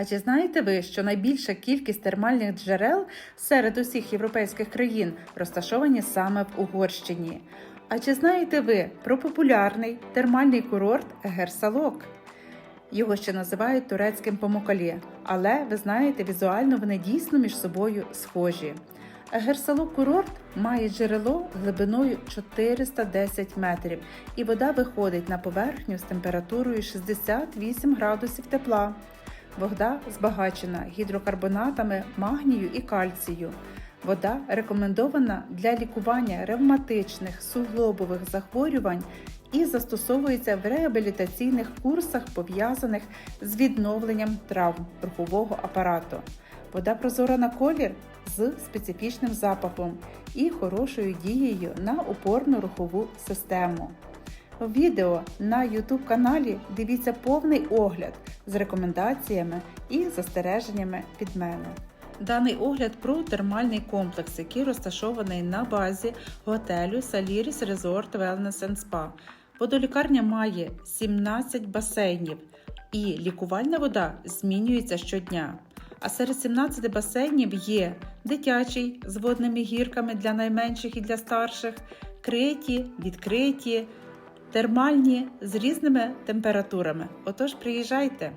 А чи знаєте ви, що найбільша кількість термальних джерел серед усіх європейських країн розташовані саме в Угорщині? А чи знаєте ви про популярний термальний курорт Егерсалок? Його ще називають турецьким Помокалі, але ви знаєте, візуально вони дійсно між собою схожі. Егерсалок курорт має джерело глибиною 410 метрів, і вода виходить на поверхню з температурою 68 градусів тепла. Вода збагачена гідрокарбонатами магнію і кальцію. Вода рекомендована для лікування ревматичних суглобових захворювань і застосовується в реабілітаційних курсах, пов'язаних з відновленням травм рухового апарату. Вода прозора на колір з специфічним запахом і хорошою дією на опорно-рухову систему. Відео на YouTube каналі дивіться повний огляд з рекомендаціями і застереженнями від мене. Даний огляд про термальний комплекс, який розташований на базі готелю Саліріс Resort Wellness and Spa. Водолікарня має 17 басейнів, і лікувальна вода змінюється щодня. А серед 17 басейнів є дитячий з водними гірками для найменших і для старших, криті, відкриті, термальні з різними температурами. Отож, приїжджайте!